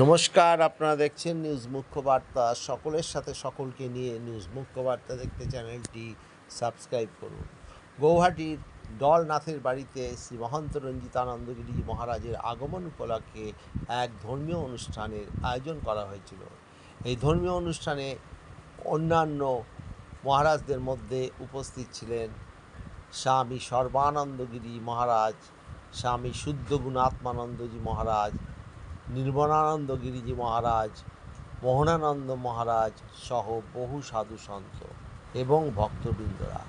নমস্কার, আপনারা দেখছেন নিউজ মুখ্য বার্তা সকলের সাথে সকলকে নিয়ে নিউজ মুখ্য বার্তা দেখতে চ্যানেলটি সাবস্ক্রাইব করুন। গৌহাটির দলনাথের বাড়িতে শ্রী মহন্ত রঞ্জিতানন্দগিরি মহারাজের আগমন উপলক্ষে এক ধর্মীয় অনুষ্ঠানের আয়োজন করা হয়েছিল। এই ধর্মীয় অনুষ্ঠানে অন্যান্য মহারাজদের মধ্যে উপস্থিত ছিলেন স্বামী সর্বানন্দগিরি মহারাজ, স্বামী শুদ্ধগুণাত্মানন্দজি মহারাজ নির্মলানন্দ গিরিজি মহারাজ, মোহনানন্দ মহারাজ সহ বহু সাধু সন্ত এবং ভক্তবৃন্দরা।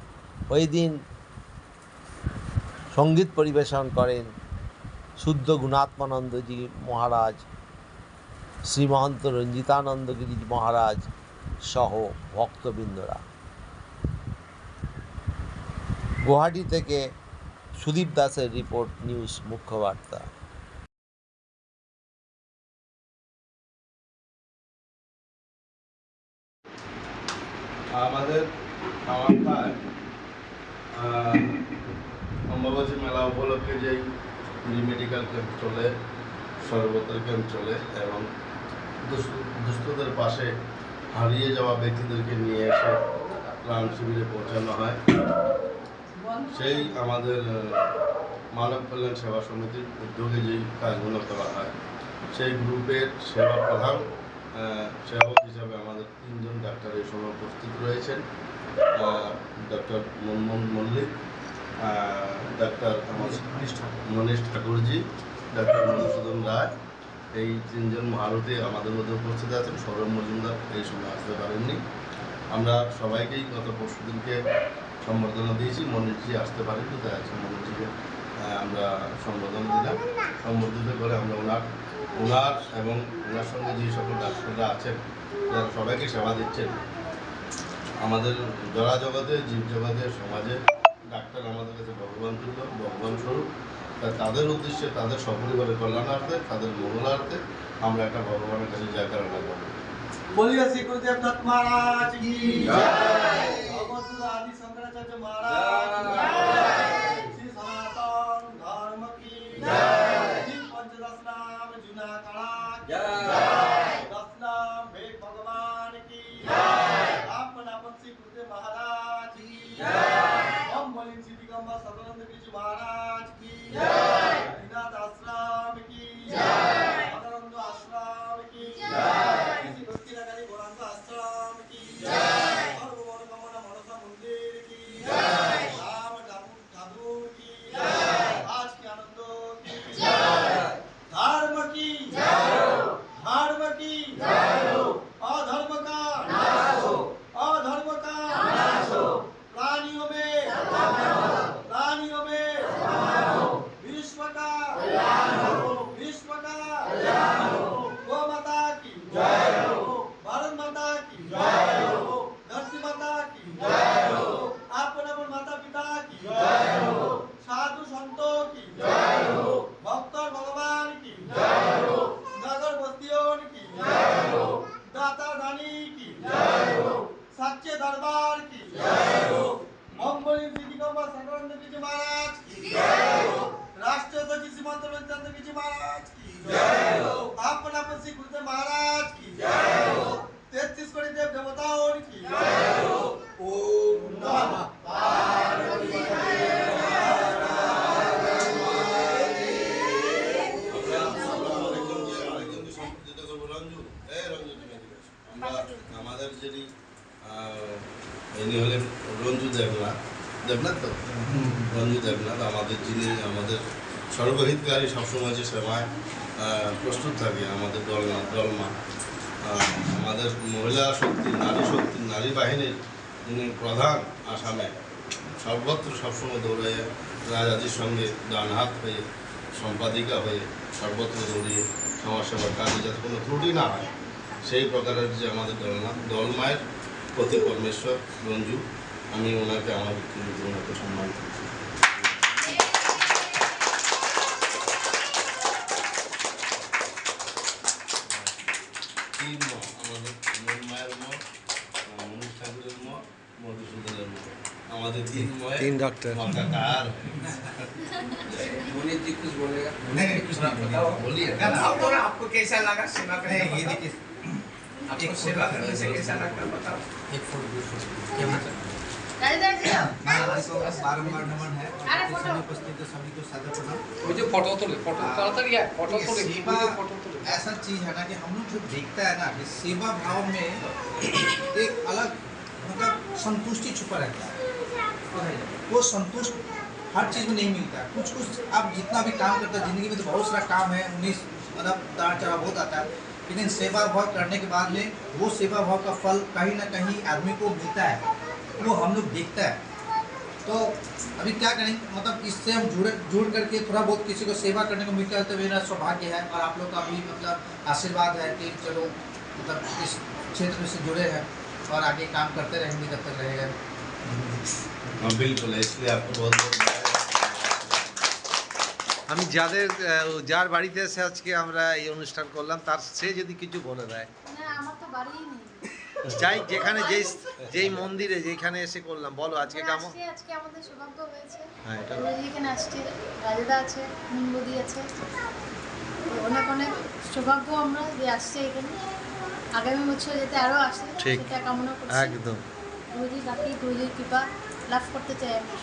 ওই দিন সংগীত পরিবেশন করেন শুদ্ধ গুণাত্মানন্দজি মহারাজ, শ্রীমহন্ত রঞ্জিতানন্দ গিরিজি মহারাজ সহ ভক্তবৃন্দরা। গুয়াহাটি থেকে সুদীপ দাসের রিপোর্ট নিউজ মুখ্য বার্তা। আমাদের খাওয়ার অম্বাবাসী মেলা উপলক্ষে যেই মেডিকেল ক্যাম্প চলে, সর্বত্র ক্যাম্প চলে এবং দুস্থ- দুস্থদের পাশে হারিয়ে যাওয়া ব্যক্তিদেরকে নিয়ে এসে প্রাণ শিবিরে পৌঁছানো হয়। সেই আমাদের মানব কল্যাণ সেবা সমিতির উদ্যোগে যেই কাজগুলো করা হয়, সেই গ্রুপের সেবা প্রধান সেবক হিসাবে আমাদের তিনজন ডাক্তার এই সময় উপস্থিত রয়েছেন। Doctor Manmohan Mallick doctor Manish Thakurji doctor Madhusudan Roy. এই তিনজন মহারথী আমাদের মধ্যে উপস্থিত আছেন। সৌরভ মজুমদার এই সময় আসতে পারেননি। আমরা সবাইকেই গত পরশু দিনকে সম্বর্ধনা দিয়েছি। মনীষজি আসতে পারেননি তাই আজকে মনীষজিকে আমরা সম্বোধন দিলাম। সম্বর্ধিত করে আমরা ওনার ওনার এবং ওনার সঙ্গে যে সকল ডাক্তাররা আছেন যারা সবাইকে সেবা দিচ্ছেন। আমাদের জড়া জগতে জীব জগতে সমাজে ডাক্তার আমাদের কাছে ভগবান তুল্য ভগবান স্বরূপ। তাদের উদ্দেশ্যে তাদের সপরিবারের কল্যাণার্থে তাদের মঙ্গলার্থে আমরা একটা ভগবানের কাছে জয় কারণা করব। মহারাজ पंचदश नाम जुना काला की जय। Salvador. দেবনাথ তো? রঞ্জু দেবনাথ আমাদের যিনি আমাদের সর্বহিতকারী সবসময় যে সেবায় প্রস্তুত থাকে আমাদের দলমা দলমা। আমাদের মহিলা শক্তি নারী শক্তি নারী বাহিনীর যিনি প্রধান আসামে সর্বত্র সবসময় দৌড়ে রাজাজির সঙ্গে ডান হাত হয়ে সম্পাদিকা হয়ে সর্বত্র দৌড়িয়ে সমাজসেবার কাজে যাতে কোনো ত্রুটি না হয়। সেই প্রকারের যে আমাদের দলমা দলমায়ের প্রতি পরমেশ্বর রঞ্জু আমি ওনাকে আমার ব্যক্তিগত ওনাকে সম্মান করছি তিন ম আমাদের মন মায়ের ম মনীষ ঠাকুরের ম মধুসূদনের মুখে আমাদের তিন ময়ে তিন ডক্টর মকাকার पुनीत जी कुछ बोलेगा नहीं कुछ नहीं बताओ बोलिए आप बोलो आपको कैसा लगा सेवा करने ये देखिए आपको सेवा करने से कैसा लगता बताओ एक फोटो दो फोटो क्या मतलब मुझे फ़ोटो तो ले फ़ोटो फ़ोटो तो ले ऐसा चीज़ है ना कि हम लोग जो देखता है ना कि सेवा भाव में एक अलग मतलब संतुष्टि छुपा रहता है वो संतुष्ट हर चीज़ में नहीं मिलता है कुछ कुछ आप जितना भी काम करता है ज़िंदगी में तो बहुत सारा काम है उन्नीस मतलब दाढ़ चढ़ा बहुत आता है लेकिन सेवा भाव करने के बाद में वो सेवा भाव का फल कहीं ना कहीं आदमी को मिलता है। वो हम लोग देखता है तो अभी क्या करें मतलब इससे हम जुड़े जुड़ करके थोड़ा बहुत किसी को सेवा करने को मिलता है तो मेरा सौभाग्य है और आप लोग का भी मतलब आशीर्वाद है कि चलो मतलब इस क्षेत्र में से जुड़े हैं और आगे काम करते रहेंगे जब तक रहेगा हाँ बिल्कुल है इसलिए आपको बहुत बहुत बधाई। আমি যাদের আহ, যার বাড়িতে এসে আজকে আমরা এই অনুষ্ঠান করলাম তার সে যদি কিছু বলে দেয় না আমার তো বাড়িই নেই যাই যেখানে যেই যেই মন্দিরে যেখানে এসে করলাম বলো আজকে আমরা কেমন? আজকে আমাদের সৌভাগ্য হয়েছে। হ্যাঁ এটা এখানে আসছে রাজাদা আছে মিনবদি আছে। অনেক অনেক সৌভাগ্য আমরা যে আসছে এখানে। আগামী বছর যাতে আরও আসে। সেটা কামনা করছি। একদম। গুরুজি বাকি গুরুজির কৃপা লাভ করতে চাই আমরা